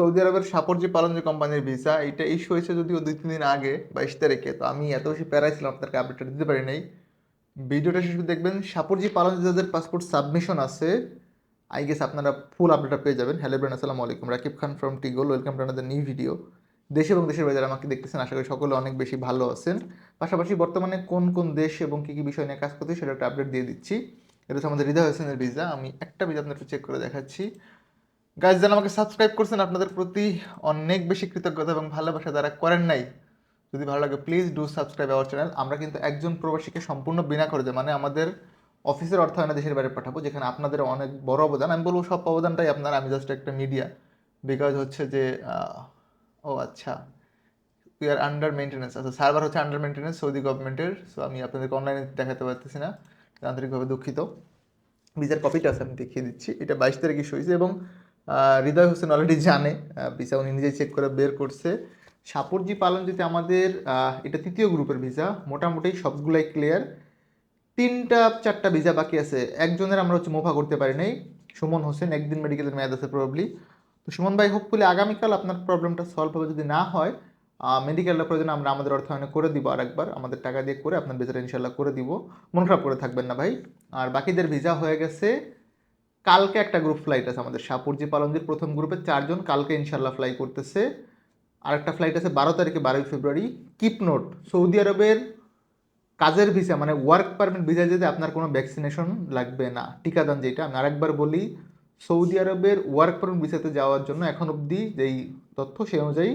Saudi আরবের সাপরজি পালন যে কোম্পানির ভিসা এটা ইস্যু হয়েছে যদিও দুই, তিন দিন আগে, বাইশ তারিখে। তো আমি এত বেশি প্যারাই ছিলাম, আপনাদেরকে আপডেটটা দিতে পারি নাই। ভিডিওটা শেষ দেখবেন সাপরজি পালন যে যাদের পাসপোর্ট সাবমিশন আছে আই গেস আপনারা ফুল আপডেটটা পেয়ে যাবেন। হ্যালো ব্রেন আসসালামু আলাইকুম। Rakib Khan from টিগোল welcome to another new video দেশ এবং দেশের যারা আমাকে দেখতেছেন, আশা করি সকলে অনেক বেশি ভালো আছেন। পাশাপাশি বর্তমানে কোন কোন দেশ এবং কী কী বিষয় নিয়ে কাজ করতে সেটা একটা আপডেট দিয়ে দিচ্ছি। এটা হচ্ছে আমাদের হৃদয় হোসেনের ভিসা আমি একটা ভিসা আপনাদের চেক করে দেখাচ্ছি। গাইজ যারা আমাকে সাবস্ক্রাইব করছেন, আপনাদের প্রতি অনেক বেশি কৃতজ্ঞতা এবং ভালোবাসা যারা করেন নাই, যদি ভালো লাগে please do subscribe our channel আমরা কিন্তু একজন প্রবাসীকে সম্পূর্ণ বিনা করে খরচে মানে আমাদের অফিসের অর্থায়নে দেশের বাইরে পাঠাবো, যেখানে আপনাদের অনেক বড় অবদান। আমি বলব সব অবদানটাই আপনার, আমি জাস্ট একটা মিডিয়া বিকজ হচ্ছে যে ও আচ্ছা উই আর আন্ডার মেনটেন্যান্স আচ্ছা সার্ভার হচ্ছে আন্ডার মেনটেন্যান্স সৌদি গভর্নমেন্টের সো আমি আপনাদেরকে অনলাইনে দেখাতে পারতেছি না আন্তরিকভাবে দুঃখিত। ভিসার কপিটা আছে, আমি দেখিয়ে দিচ্ছি। এটা বাইশ তারিখ ইস্যু হয়েছে এবং হৃদয় হোসেন অলরেডি জানে। ভিসা উনি নিজেই চেক করে বের করছে। সাপরজি পালন যেতে আমাদের এটা তৃতীয় গ্রুপের ভিসা মোটামুটি সবগুলাই ক্লিয়ার তিনটা, চারটা ভিসা বাকি আছে। একজনের আমরা হচ্ছে মোফা করতে পারি নাই। সুমন হোসেন, একদিন মেডিকেলের মেয়াদ আছে প্রবলি তো সুমন ভাই হোপফুলি আগামীকাল আপনার প্রবলেমটা সলভ হবে। যদি না হয় মেডিকেলটা প্রয়োজন আমরা আমাদের অর্থায়নে করে দিব আরেকবার। আমাদের টাকা দিয়ে করে আপনার ভিসাটা ইনশাল্লাহ করে দিব। মন খারাপ করে থাকবেন না ভাই। আর বাকিদের ভিসা হয়ে গেছে কালকে একটা গ্রুপ ফ্লাইট আছে আমাদের সাপুরজি পালনজির প্রথম গ্রুপে চারজন কালকে ইনশাল্লাহ ফ্লাই করতেছে। আরেকটা ফ্লাইট আছে বারো তারিখে, বারোই ফেব্রুয়ারি কিপ নোট সৌদি আরবের কাজের ভিসা মানে ওয়ার্ক পারমিট ভিসা যেতে আপনার কোনো ভ্যাকসিনেশন লাগবে না টিকাদান যেটা, আমি আরেকবার বলি, সৌদি আরবের ওয়ার্ক পারমিট ভিসাতে যাওয়ার জন্য এখন অবধি যেই তথ্য সেই অনুযায়ী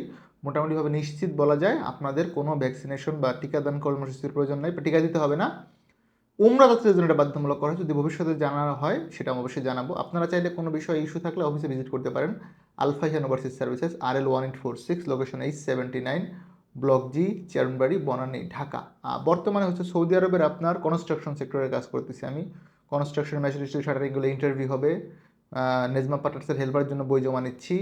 মোটামুটিভাবে নিশ্চিত বলা যায় আপনাদের কোনো ভ্যাকসিনেশন বা টিকাদান কর্মসূচির প্রয়োজন নেই টিকা দিতে হবে না। উমরা যাত্রীদের জন্য এটা বাধ্যতামূলক করা যদি ভবিষ্যতে জানা হয়, সেটা অবশ্যই জানাব। আপনারা চাইলে কোনো বিষয়ে ইস্যু থাকলে অফিসে ভিজিট করতে পারেন। Alfaihan overseas services R L one eight four six location H seventy nine block G Chairmanbari Banani Dhaka বর্তমানে হচ্ছে সৌদি আরবের আপনার কনস্ট্রাকশন সেক্টরে কাজ করতেছি আমি। কনস্ট্রাকশন ম্যাচুরিটি শাটারিংগুলো ইন্টারভিউ হবে। নেজমা পার্টনার্সের হেল্পারের জন্য বই জমা নিচ্ছি।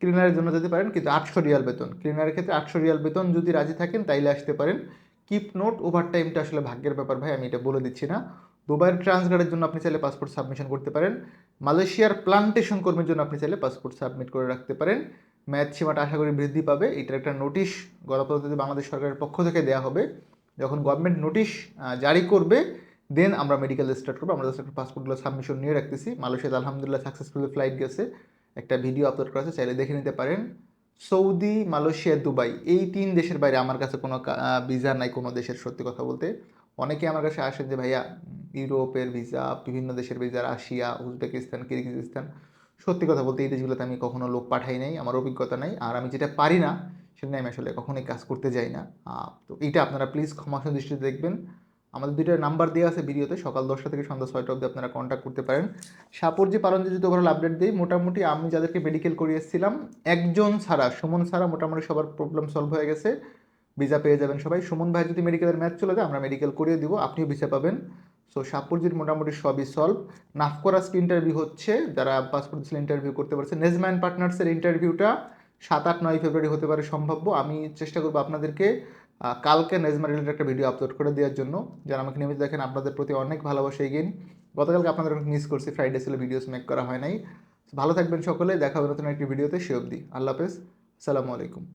ক্লিনারের জন্য যেতে পারেন, কিন্তু আটশো রিয়াল বেতন। ক্লিনারের ক্ষেত্রে আটশো রিয়াল বেতন যদি রাজি থাকেন, তাইলে আসতে পারেন। কিপ নোট ওভার টাইমটা আসলে ভাগ্যের ব্যাপার ভাই, আমি এটা বলে দিচ্ছি না। দুবাইয়ের ট্রান্সগার্ডের জন্য আপনি চাইলে পাসপোর্ট সাবমিশন করতে পারেন। মালয়েশিয়ার প্লান্টেশন কর্মীর জন্য আপনি চাইলে পাসপোর্ট সাবমিট করে রাখতে পারেন। ম্যাচ সীমাটা আশা করি বৃদ্ধি পাবে। এটার একটা নোটিশ গণপ্রজাতন্ত্রী বাংলাদেশ সরকারের পক্ষ থেকে দেওয়া হবে। যখন গভর্নমেন্ট নোটিশ জারি করবে দেন আমরা মেডিকেল স্টার্ট করব। আমরা একটা পাসপোর্টগুলো সাবমিশন নিয়ে রাখতেছি। মালয়েশিয়াতে আলহামদুলিল্লাহ সাকসেসফুলি ফ্লাইট গেছে। একটা ভিডিও আপলোড করা আছে, চাইলে দেখে নিতে পারেন। সৌদি, মালয়েশিয়া, দুবাই, এই তিন দেশের বাইরে আমার কাছে কোনো ভিসা নাই কোনো দেশের সত্যি কথা বলতে। অনেকে আমার কাছে আসেন যে, ভাইয়া, ইউরোপের ভিসা বিভিন্ন দেশের ভিসা রাশিয়া, উজবেকিস্তান, কিরগিজস্তান। সত্যি কথা বলতে এই দেশগুলোতে আমি কখনো লোক পাঠাই নাই, আমার অভিজ্ঞতা নাই। আর আমি যেটা পারি না সেটা আমি আসলে কখনোই কাজ করতে যাই না। তো এইটা আপনারা প্লিজ ক্ষমাসুন দৃষ্টিতে দেখবেন। আমাদের দুইটা নাম্বার দেওয়া আছে ভিডিওতে, সকাল দশটা থেকে সন্ধ্যা ছয়টা অবধি আপনারা কন্ট্যাক্ট করতে পারেন। সাপরজি পালন যদি ওভারঅল আপডেট দিই। মোটামুটি আমি যাদেরকে মেডিকেল করিয়ে এসেছিলাম, একজন ছাড়া, সুমন ছাড়া মোটামুটি সবার প্রবলেম সলভ হয়ে গেছে। ভিসা পেয়ে যাবেন সবাই। সুমন ভাই যদি মেডিকেলের ম্যাচ চলে যায়, আমরা মেডিকেল করিয়ে দিব, আপনিও ভিসা পাবেন। সো সাপুরজির মোটামুটি সবই সলভ নাফকরাসকে ইন্টারভিউ হচ্ছে, যারা পাসপোর্ট ইন্টারভিউ করতে পারছে। নেজম্যান পার্টনার্সের ইন্টারভিউটা সাত আট নয় ফেব্রুয়ারি হতে পারে সম্ভাব্য। আমি চেষ্টা করব আপনাদেরকে কালকে নেজমা রিলেটেড একটা ভিডিও আপলোড করে দেওয়ার জন্য। যারা আমাকে নিয়মিত দেখেন, আপনাদের প্রতি অনেক ভালোবাসা নিই। গতকালকে আপনাদের অনেক মিস করছি ফ্রাইডে ছিল ভিডিওস মেক করা হয় নাই। ভালো থাকবেন সকলে, দেখা হবে নতুন একটি ভিডিওতে সে অবধি। আল্লাহ হাফেজ সালামু আলাইকুম।